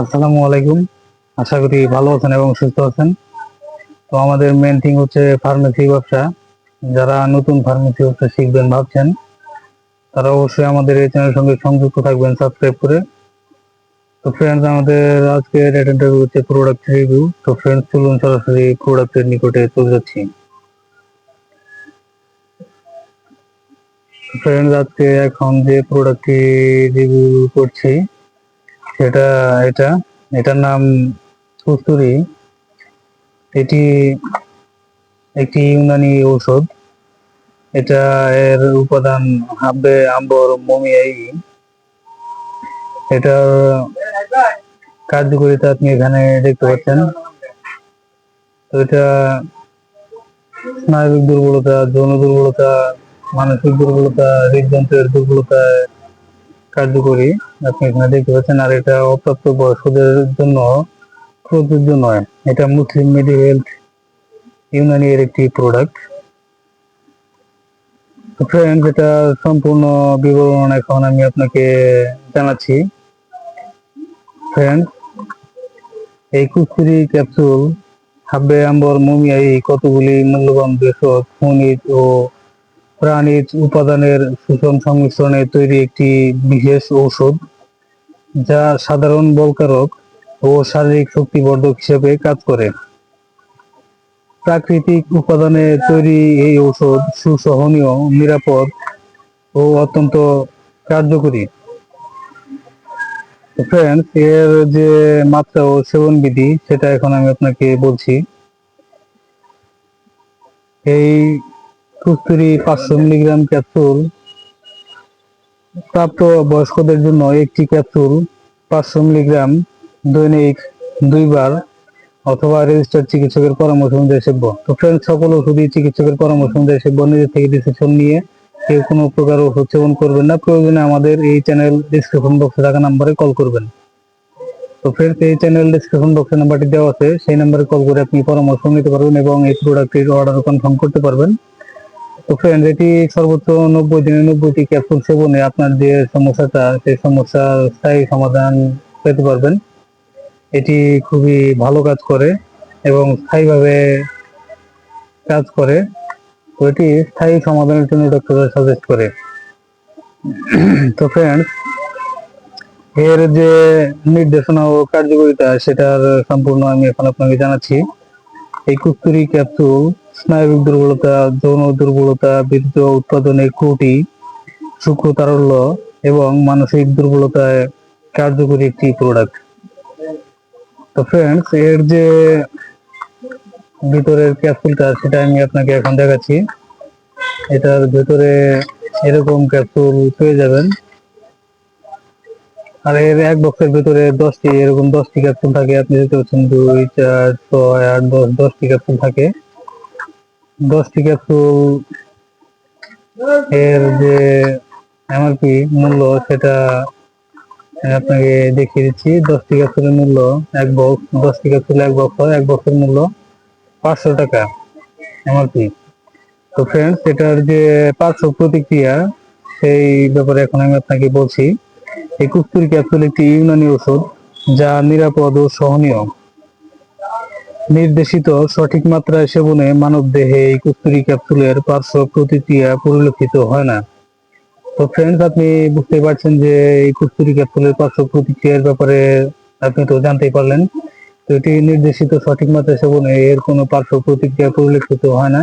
আসসালামু আলাইকুম। আশা করি ভালো আছেন এবং সুস্থ আছেন। তো আমাদের মেন থিং হচ্ছে ফার্মেসি ব্যবসা। যারা নতুন ফার্মেসি ব্যবসা শিখবেন ভাবছেন, তারা অবশ্যই আমাদের এই চ্যানেলের সঙ্গে সংযুক্ত থাকবেন সাবস্ক্রাইব করে। তো ফ্রেন্ডস আমাদের আজকে ইন্টারভিউ হচ্ছে প্রোডাক্ট রিভিউ তো ফ্রেন্ডস চলুন সরাসরি প্রোডাক্টের নিকটে চলে যাচ্ছি। ফ্রেন্ডস আজকে এখন যে প্রোডাক্টটি রিভিউ করছি সেটা এটা, এটার নাম কস্তুরি এটি একটি ইউনানি ঔষধ। এটা এর উপাদান হাব্বে আম্বর মমিয়াই। এটার কার্যকরিতা আপনি এখানে দেখতে পাচ্ছেন। তো এটা স্নায়বিক দুর্বলতা, যৌন দুর্বলতা, মানসিক দুর্বলতা, হৃদযন্ত্রের দুর্বলতায় কার্যকরী। আপনি এখানে দেখতে পাচ্ছেন, আর এটা অপ্রাপ্ত বয়স্কদের জন্য প্রযোজ্য নয়। এটা মুসলিম মেডি হেলথ ইউনানি এর একটি প্রোডাক্ট ফ্রেন্ড এটা সম্পূর্ণ বিবরণ এখন আমি আপনাকে জানাচ্ছি। ফ্রেন্ড এই কুস্তুরি ক্যাপসুল হাব্বে, আম্বর, মুমিয়াই কতগুলি মূল্যবান ভেষজ, খনিজ ও প্রাণীজ উপাদানের সুষম সংমিশ্রণে তৈরি একটি বিশেষ ঔষধ, যা সাধারণ বলকারক ও শারীরিক শক্তিবর্ধক হিসেবে কাজ করে। প্রাকৃতিক উপাদানে তৈরি এই ঔষধ সুসহনীয়, নিরাপদ ও অত্যন্ত কার্যকরী। ফ্রেন্ডস এর যে মাত্রা ও সেবন বিধি, সেটা এখন আমি আপনাকে বলছি। এই কুস্তুরি পাঁচশো মিলিগ্রাম ক্যাপসুল প্রাপ্ত বয়স্কদের জন্য একটি ক্যাপসুল পাঁচশো মিলিগ্রাম দৈনিক দুইবার অথবা রেজিস্টার চিকিৎসকের পরামর্শ অনুযায়ী সেব্য। তো ফ্রেন্ড সকল ওষুধই চিকিৎসকের পরামর্শ অনুযায়ী সেব্য। নিজের থেকে ডিসিশন নিয়ে কেউ কোনো প্রকার ওষুধ সেবন করবেন না। প্রয়োজনে আমাদের এই চ্যানেল ডিসক্রিপশন বক্সে থাকা নাম্বারে কল করবেন। তো ফ্রেন্ডস এই চ্যানেল ডিসক্রিপশন বক্সে নাম্বারটি দেওয়া আছে। সেই নাম্বারে কল করে আপনি পরামর্শ নিতে পারবেন এবং এই প্রোডাক্টটির অর্ডার কনফার্ম করতে পারবেন। তো ফ্রেন্ড এটি সর্বোচ্চ নব্বই দিনে নব্বইটি ক্যাপসুল সেবনে আপনার যে সমস্যাটা, সেই সমস্যার স্থায়ী সমাধান পেতে পারবেন। এটি খুবই ভালো কাজ করে এবং স্থায়ীভাবে কাজ করে। তো এটি স্থায়ী সমাধানের জন্য ডক্টর সাজেস্ট করে। তো ফ্রেন্ডস এর যে নির্দেশনা ও কার্যকারিতা, সেটার সম্পূর্ণ আমি এখন আপনাকে জানাচ্ছি। এই কুস্তুরি ক্যাপসুল স্নায়বিক দুর্বলতা, যৌন দুর্বলতা বীর্য উৎপাদনের ত্রুটি শুক্র তারল্য এবং মানসিক দুর্বলতায় কার্যকরী একটি প্রোডাক্ট তো ফ্রেন্ডস এর যে ভিতরের ক্যাপসুলটা সেটা আমি আপনাকে এখন দেখাচ্ছি। এটার ভেতরে এরকম ক্যাপসুল পেয়ে যাবেন। আর এর এক বক্সের ভিতরে দশটি, এরকম দশটি ক্যাপসুল থাকে, আপনি দেখতে পাচ্ছেন দুই, চার, ছয়, আট, দশ, দশটি ক্যাপসুল থাকে। দশটি ক্যাপসুল এর যে এমআরপি মূল্য সেটা আপনাকে দেখিয়ে দিচ্ছি। দশটি ক্যাপসুলের মূল্য এক বক্স দশটি ক্যাপসুল এক বক্স হয়, এক বক্সের মূল্য পাঁচশো টাকা এমআরপি তো ফ্রেন্ডস এটার যে পার্শ্ব প্রতিক্রিয়া, সেই ব্যাপারে এখন আমি আপনাকে বলছি। এই কুস্তুরি ক্যাপসুল একটি ইউনানি ওষুধ যা নিরাপদ ও সহনীয়। নির্দেশিত সঠিক মাত্রায় সেবনে মানব দেহে এই কুস্তুরি ক্যাপসুলের পার্শ্ব প্রতিক্রিয়া পরিলক্ষিত হয় না। তো ফ্রেন্ডস আপনি বুঝতে পারছেন যে এই কুস্তুরি ক্যাপসুলের পার্শ্ব প্রতিক্রিয়ার ব্যাপারে আপনি তো জানতেই পারলেন। তো এটি নির্দেশিত সঠিক মাত্রায় সেবনে এর কোনো পার্শ্ব প্রতিক্রিয়া পরিলক্ষিত হয় না।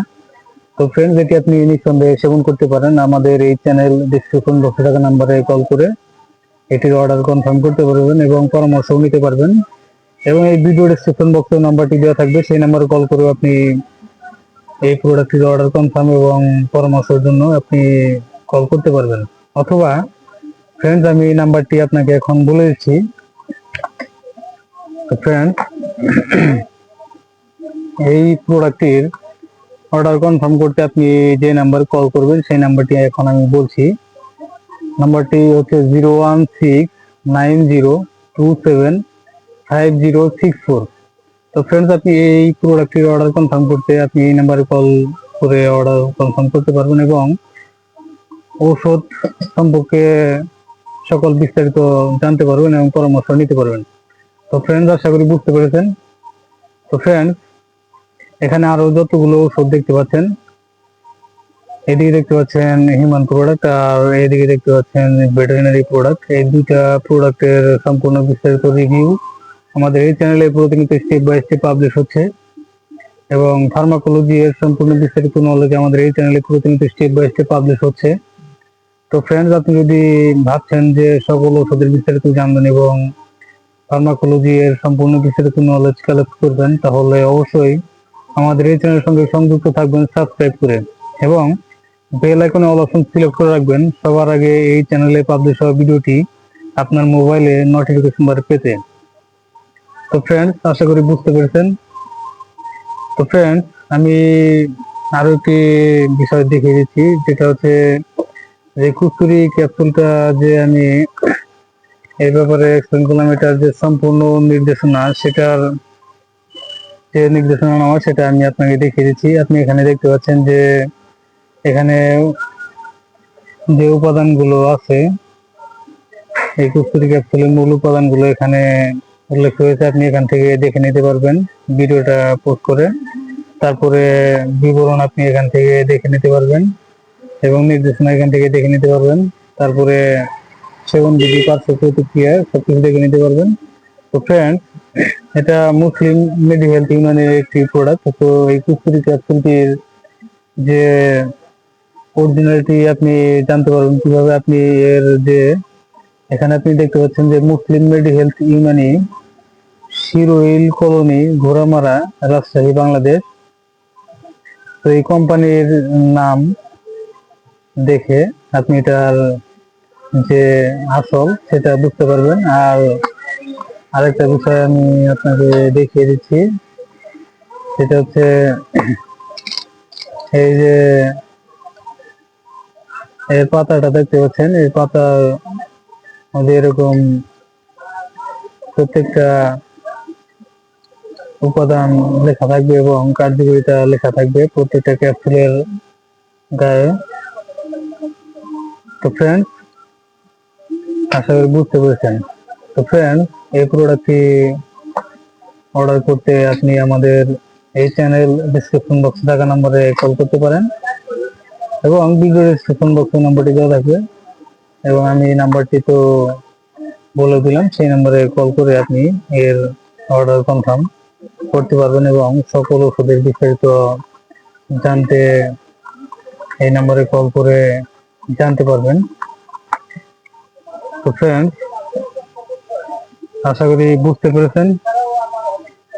তো ফ্রেন্ডস এটি আপনি নিঃসন্দেহে সেবন করতে পারেন। আমাদের এই চ্যানেল ডিসক্রিপশন বক্সে থাকা নাম্বারে কল করে এটির অর্ডার কনফার্ম করতে পারবেন এবং পরামর্শও নিতে পারবেন। এবং এই ভিডিও ডিসক্রিপশন বক্সে নাম্বারটি দেওয়া থাকবে, সেই নাম্বারে কল করে আপনি এই প্রোডাক্টটির অর্ডার কনফার্ম এবং পরামর্শের জন্য আপনি কল করতে পারবেন। অথবা ফ্রেন্ডস আমি এই নাম্বারটি আপনাকে এখন বলে দিচ্ছি। ফ্রেন্ড এই প্রোডাক্টটির অর্ডার কনফার্ম করতে আপনি যে নাম্বারে কল করবেন, সেই নাম্বারটি এখন আমি বলছি। নাম্বারটি হচ্ছে zero one six nine zero two seven five zero six four. তো ফ্রেন্ডস আপনি এই প্রোডাক্টটির অর্ডার কনফার্ম করতে আপনি এই নাম্বারে কল করে অর্ডার কনফার্ম করতে পারবেন এবং ঔষধ সম্পর্কে সকল বিস্তারিত জানতে পারবেন এবং পরামর্শ নিতে পারবেন। তো ফ্রেন্ডস আশা করি বুঝতে পেরেছেন। তো ফ্রেন্ডস এখানে আরও যতগুলো ওষুধ দেখতে পাচ্ছেন এদিকে দেখতে পাচ্ছেন হিউম্যান প্রোডাক্ট আর এদিকে দেখতে পাচ্ছেন ভেটেরিনারি প্রোডাক্ট। এই দুইটা প্রোডাক্টের সম্পূর্ণ বিস্তারিত রিভিউ আমাদের এই চ্যানেলে প্রতিনিয়ত স্টেপ বাই স্টেপ পাবলিশ হচ্ছে এবং ফার্মাকোলজি এর সম্পূর্ণ বিস্তারিত নলেজ আমাদের এই চ্যানেলে প্রতিনিয়ত স্টেপ বাই স্টেপ পাবলিশ হচ্ছে। তো ফ্রেন্ডস আপনি যদি ভাবছেন যে সকল ওষুধের বিস্তারিত জানবেন এবং ফার্মাকোলজি এর সম্পূর্ণ বিস্তারিত নলেজ কালেক্ট করবেন, তাহলে অবশ্যই আমাদের এই চ্যানেলের সঙ্গে সংযুক্ত থাকবেন সাবস্ক্রাইব করে। এবং বেল আইকনে অল অপশন সিলেক্ট করে রাখবেন। সবার আগে এই চ্যানেলে পাবলিশ হওয়া ভিডিওটি আপনার মোবাইলে নোটিফিকেশন বারে পেতে। তো ফ্রেন্ডস আশা করি বুঝতে পেরেছেন। তো ফ্রেন্ডস আমি আরও একটি বিষয় দেখিয়ে দিচ্ছি, যেটা হচ্ছে যে কুস্তুরি ক্যাপসুলটা যে আমি এই ব্যাপারে এক্সপ্লেন করলাম এটার যে সম্পূর্ণ নির্দেশনা, সেটার যে নির্দেশনা নেওয়া, সেটা আমি আপনাকে দেখিয়ে দিচ্ছি। আপনি এখানে দেখতে পাচ্ছেন যে এখানে যে উপাদানগুলো আছে, এই কুস্তুরি ক্যাপসুলের মূল উপাদানগুলো এখানে উল্লেখ হয়েছে আপনি এখান থেকে দেখে নিতে পারবেন। ভিডিওটা পোস্ট করে। তারপরে বিবরণ আপনি এখান থেকে দেখে নিতে পারবেন এবং নির্দেশনা এখান থেকে দেখে নিতে পারবেন। তারপরে সেবন বিধি, পার্শ্ব প্রতিক্রিয়া, সবকিছু দেখে নিতে পারবেন। তো ফ্রেন্ড এটা মুসলিম মেডি হেলথ ইউনিয়নের একটি প্রোডাক্ট তো এই কুস্তুরি ক্যাপসুলটির যে অরিজিনালিটি আপনি জানতে পারবেন কীভাবে আপনি এর যে, এখানে আপনি দেখতে পাচ্ছেন যে Muslim medi health Unani, Shiroil colony, Ghoramara, Rajshahi, Bangladesh. তো এই কোম্পানির নাম দেখে আপনি এটার যে আসল সেটা বুঝতে পারবেন। আর আরেকটা বিষয় আমি আপনাকে দেখিয়ে দিচ্ছি, সেটা হচ্ছে এই যে এই পাতাটা দেখতে পাচ্ছেন, এই পাতার মধ্যে এরকম প্রত্যেকটা উপাদান লেখা থাকবে এবং কার্যকারিতা লেখা থাকবে প্রত্যেকটা ক্যাপসুলের গায়ে। তো ফ্রেন্ড আশা করি বুঝতে পেরেছেন। তো ফ্রেন্ড এই প্রোডাক্টটি অর্ডার করতে আপনি আমাদের এই চ্যানেল ডিসক্রিপশন বক্সে থাকা নম্বরে কল করতে পারেন। এবং ভিডিও ডিসক্রিপশন বক্সে নাম্বারটি দেওয়া থাকবে। এবং আমি এই নাম্বারটি তো বলে দিলাম, সেই নাম্বারে কল করে আপনি এর অর্ডার কনফার্ম করতে পারবেন এবং সকল ওষুধের বিস্তারিত জানতে এই নাম্বারে কল করে জানতে পারবেন। তো ফ্রেন্ডস আশা করি বুঝতে পেরেছেন।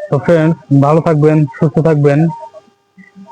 তো ফ্রেন্ডস ভালো থাকবেন, সুস্থ থাকবেন।